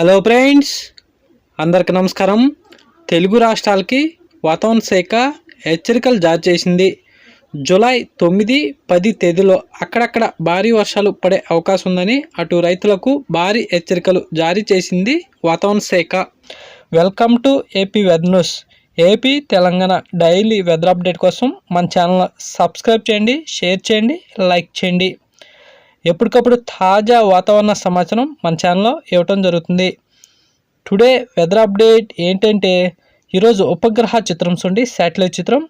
Hello friends అందరికి నమస్కారం. తెలుగు రాష్ట్రాలకి వాతావరణ శాఖ హెచ్చరికలు జారీ చేసింది. జూలై తొమ్మిది పది తేదీలో అక్కడక్కడ భారీ వర్షాలు పడే అవకాశం ఉందని అటు రైతులకు భారీ హెచ్చరికలు జారీ చేసింది వాతావరణ శాఖ. Welcome to AP weather news AP Telangana daily weather update కోసం మన ఛానల్ సబ్స్క్రైబ్ చేయండి షేర్ చేయండి లైక్ చేయండి. ఎప్పటికప్పుడు తాజా వాతావరణ సమాచారం మన ఛానల్లో ఇవ్వటం జరుగుతుంది. టుడే వెదర్ అప్డేట్ ఏంటంటే ఈరోజు ఉపగ్రహ చిత్రం చూడండి శాటిలైట్ చిత్రం.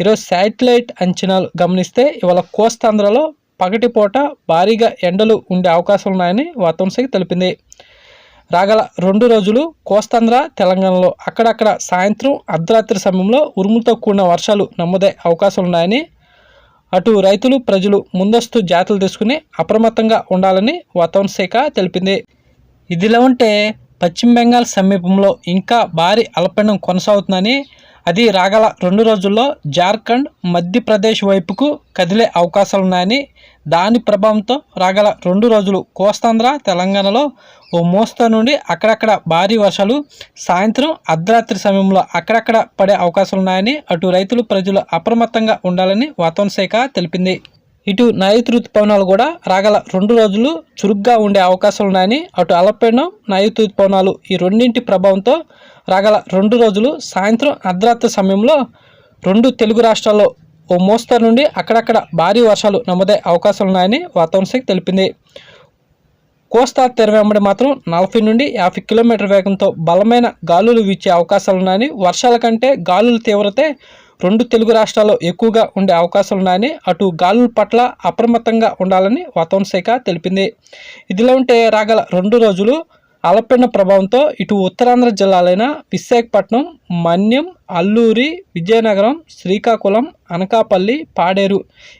ఈరోజు శాటిలైట్ అంచనాలు గమనిస్తే ఇవాళ కోస్తాంధ్రలో పగటిపూట భారీగా ఎండలు ఉండే అవకాశాలు ఉన్నాయని వాతావరణ శాఖ తెలిపింది. రాగల రెండు రోజులు కోస్తాంధ్ర తెలంగాణలో అక్కడక్కడ సాయంత్రం అర్ధరాత్రి సమయంలో ఉరుములతో కూడిన వర్షాలు నమోదయ్యే అవకాశాలు ఉన్నాయని అటు రైతులు ప్రజలు ముందస్తు జాతలు తీసుకుని అప్రమత్తంగా ఉండాలని వాతావరణ శాఖ తెలిపింది. ఇదిలా ఉంటే పశ్చిమ బెంగాల్ సమీపంలో ఇంకా భారీ అల్పీడనం కొనసాగుతుందని అది రాగల రెండు రోజుల్లో జార్ఖండ్ మధ్యప్రదేశ్ వైపుకు కదిలే అవకాశాలు ఉన్నాయని దాని ప్రభావంతో రాగల రెండు రోజులు కోస్తాంధ్ర తెలంగాణలో ఓ మోస్తరు నుండి అక్కడక్కడ భారీ వర్షాలు సాయంత్రం అర్ధరాత్రి సమయంలో అక్కడక్కడ పడే అవకాశాలు ఉన్నాయని అటు రైతులు ప్రజలు అప్రమత్తంగా ఉండాలని వాతావరణ శాఖ తెలిపింది. ఇటు నైరుతి ఋతుపవనాలు కూడా రాగల రెండు రోజులు చురుగ్గా ఉండే అవకాశాలు ఉన్నాయని అటు అలపెండం నైరుతి ఋతుపవనాలు ఈ రెండింటి ప్రభావంతో రాగల రెండు రోజులు సాయంత్రం అర్ధరాత్రి సమయంలో రెండు తెలుగు రాష్ట్రాల్లో ఓ మోస్తరు నుండి అక్కడక్కడ భారీ వర్షాలు నమోదే అవకాశాలు ఉన్నాయని వాతావరణ శాఖ తెలిపింది. కోస్తా తెర వెంబడి మాత్రం నలభై నుండి యాభై కిలోమీటర్ వేగంతో బలమైన గాలులు వీచే అవకాశాలున్నాయని వర్షాల కంటే గాలుల తీవ్రతే రెండు తెలుగు రాష్ట్రాల్లో ఎక్కువగా ఉండే అవకాశాలున్నాయని అటు గాలుల పట్ల అప్రమత్తంగా ఉండాలని వాతావరణ శాఖ తెలిపింది. ఇదిలా ఉంటే రాగల రెండు రోజులు అలపెండ ప్రభావంతో ఇటు ఉత్తరాంధ్ర జిల్లాలైన విశాఖపట్నం మన్యం అల్లూరి విజయనగరం శ్రీకాకుళం అనకాపల్లి పాడేరు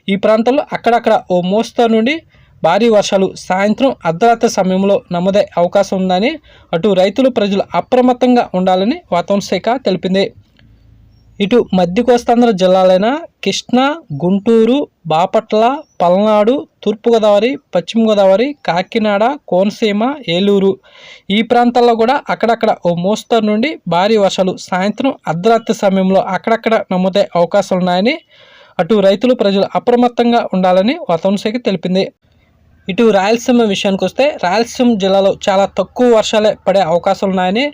ఈ ప్రాంతాల్లో అక్కడక్కడ ఓ మోస్తరు నుండి భారీ వర్షాలు సాయంత్రం అర్ధరాత్రి సమయంలో నమోదే అవకాశం ఉందని అటు రైతులు ప్రజలు అప్రమత్తంగా ఉండాలని వాతావరణ శాఖ తెలిపింది. ఇటు మధ్య కోస్తాంధ్ర జిల్లాలైన కృష్ణా గుంటూరు బాపట్ల పల్నాడు తూర్పుగోదావరి పశ్చిమ గోదావరి కాకినాడ కోనసీమ ఏలూరు. ఈ ప్రాంతాల్లో కూడా అక్కడక్కడ ఓ మోస్తరు నుండి భారీ వర్షాలు సాయంత్రం అర్ధరాత్రి సమయంలో అక్కడక్కడ నమోదే అవకాశాలు ఉన్నాయని అటు రైతులు ప్రజలు అప్రమత్తంగా ఉండాలని వాతావరణ శాఖ తెలిపింది. ఇటు రాయలసీమ విషయానికి వస్తే రాయలసీమ జిల్లాలో చాలా తక్కువ వర్షాలే పడే అవకాశాలు ఉన్నాయని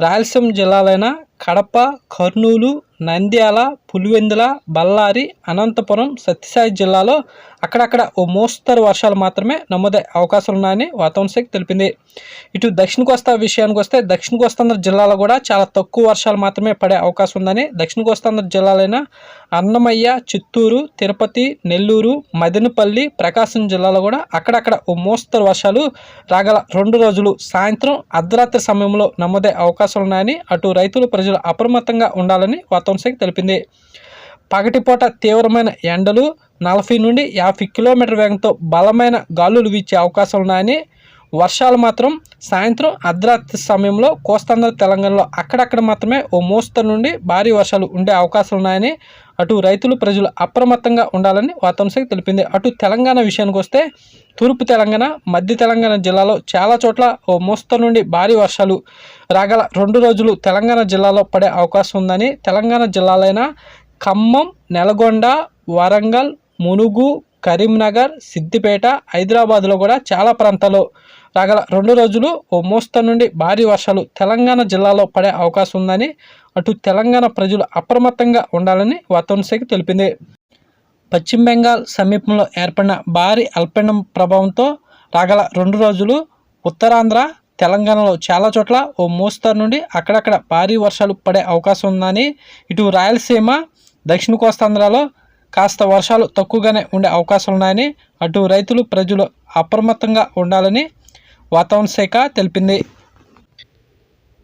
రాయలసీమ జిల్లాలైన కడప కర్నూలు నంద్యాల పులివెందుల బళ్ళారి అనంతపురం సత్యసాయి జిల్లాలో అక్కడక్కడ ఓ మోస్తరు వర్షాలు మాత్రమే నమోదే అవకాశాలు ఉన్నాయని వాతావరణ శాఖ తెలిపింది. ఇటు దక్షిణ కోస్తా విషయానికి వస్తే దక్షిణ కోస్తాంధ్ర జిల్లాలో కూడా చాలా తక్కువ వర్షాలు మాత్రమే పడే అవకాశం ఉందని దక్షిణ కోస్తాంధ్ర జిల్లాలైన అన్నమయ్య చిత్తూరు తిరుపతి నెల్లూరు మదనపల్లి ప్రకాశం జిల్లాలో కూడా అక్కడక్కడ ఓ మోస్తరు వర్షాలు రాగల రెండు రోజులు సాయంత్రం అర్ధరాత్రి సమయంలో నమోదే అవకాశాలు ఉన్నాయని అటు రైతులు ప్రజలు అప్రమత్తంగా ఉండాలని వాతావరణ శాఖ తెలిపింది. పగటిపూట తీవ్రమైన ఎండలు నలభై నుండి యాభై కిలోమీటర్ వేగంతో బలమైన గాలులు వీచే అవకాశాలు ఉన్నాయని వర్షాలు మాత్రం సాయంత్రం అర్ధరాత్రి సమయంలో కోస్తాంధ్ర తెలంగాణలో అక్కడక్కడ మాత్రమే ఓ మోస్తరు నుండి భారీ వర్షాలు ఉండే అవకాశాలు ఉన్నాయని అటు రైతులు ప్రజలు అప్రమత్తంగా ఉండాలని వాతావరణ శాఖ తెలిపింది. అటు తెలంగాణ విషయానికి వస్తే తూర్పు తెలంగాణ మధ్య తెలంగాణ జిల్లాలో చాలా చోట్ల ఓ మోస్తరు నుండి భారీ వర్షాలు రాగల రెండు రోజులు తెలంగాణ జిల్లాలో పడే అవకాశం ఉందని తెలంగాణ జిల్లాలైన ఖమ్మం నల్గొండ వరంగల్ మునుగు కరీంనగర్ సిద్దిపేట హైదరాబాద్లో కూడా చాలా ప్రాంతాల్లో రాగల రెండు రోజులు ఓ మోస్తరు నుండి భారీ వర్షాలు తెలంగాణ జిల్లాలో పడే అవకాశం ఉందని అటు తెలంగాణ ప్రజలు అప్రమత్తంగా ఉండాలని వాతావరణ శాఖ తెలిపింది. పశ్చిమ బెంగాల్ సమీపంలో ఏర్పడిన భారీ అల్పీడం ప్రభావంతో రాగల రెండు రోజులు ఉత్తరాంధ్ర తెలంగాణలో చాలా చోట్ల ఓ మోస్తరు నుండి అక్కడక్కడ భారీ వర్షాలు పడే అవకాశం ఉందని ఇటు రాయలసీమ దక్షిణ కోస్తాంధ్రలో కాస్త వర్షాలు తక్కువగానే ఉండే అవకాశాలు ఉన్నాయని అటు రైతులు ప్రజలు అప్రమత్తంగా ఉండాలని వాతావరణ శాఖ తెలిపింది.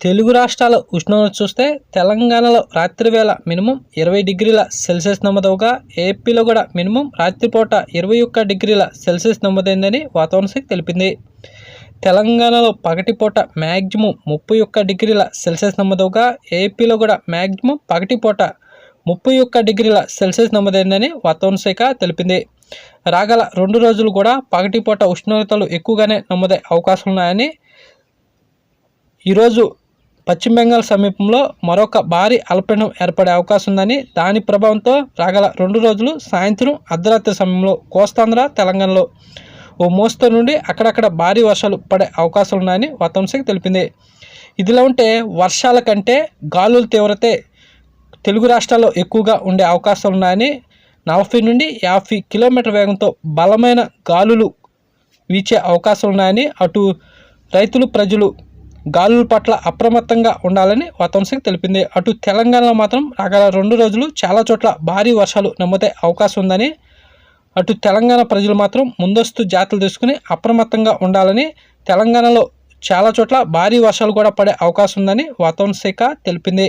తెలుగు రాష్ట్రాల ఉష్ణోగ్రత చూస్తే తెలంగాణలో రాత్రి వేళ మినిమం ఇరవై డిగ్రీల సెల్సియస్ నమోదవగా ఏపీలో కూడా మినిమం రాత్రిపూట ఇరవై ఒక్క డిగ్రీల సెల్సియస్ నమోదైందని వాతావరణ శాఖ తెలిపింది. తెలంగాణలో పగటిపూట మ్యాక్సిమం ముప్పై ఒక్క డిగ్రీల సెల్సియస్ నమోదవగా ఏపీలో కూడా మ్యాక్సిమం పగటిపూట ముప్పై ఒక్క డిగ్రీల సెల్సియస్ నమోదైందని వాతావరణ శాఖ తెలిపింది. రాగల రెండు రోజులు కూడా పగటిపూట ఉష్ణోగ్రతలు ఎక్కువగానే నమోదే అవకాశం ఉన్నాయని ఈరోజు పశ్చిమ బెంగాల్ సమీపంలో మరొక భారీ అల్పపీడనం ఏర్పడే అవకాశం ఉందని దాని ప్రభావంతో రాగల రెండు రోజులు సాయంత్రం అర్ధరాత్రి సమయంలో కోస్తాంధ్ర తెలంగాణలో ఓ మోస్తరు నుండి అక్కడక్కడ భారీ వర్షాలు పడే అవకాశాలు ఉన్నాయని వాతావరణ శాఖ తెలిపింది. ఇదిలా ఉంటే వర్షాల కంటే గాలుల తీవ్రతే తెలుగు రాష్ట్రాల్లో ఎక్కువగా ఉండే అవకాశాలు ఉన్నాయని నలభై నుండి యాభై కిలోమీటర్ వేగంతో బలమైన గాలులు వీచే అవకాశాలు ఉన్నాయని అటు రైతులు ప్రజలు గాలుల పట్ల అప్రమత్తంగా ఉండాలని వాతావరణ తెలిపింది. అటు తెలంగాణలో మాత్రం రాగల రెండు రోజులు చాలా చోట్ల భారీ వర్షాలు నమోదే అవకాశం ఉందని అటు తెలంగాణ ప్రజలు మాత్రం ముందస్తు జాతలు తీసుకుని అప్రమత్తంగా ఉండాలని తెలంగాణలో చాలా చోట్ల భారీ వర్షాలు కూడా పడే అవకాశం ఉందని వాతావరణ శాఖ తెలిపింది.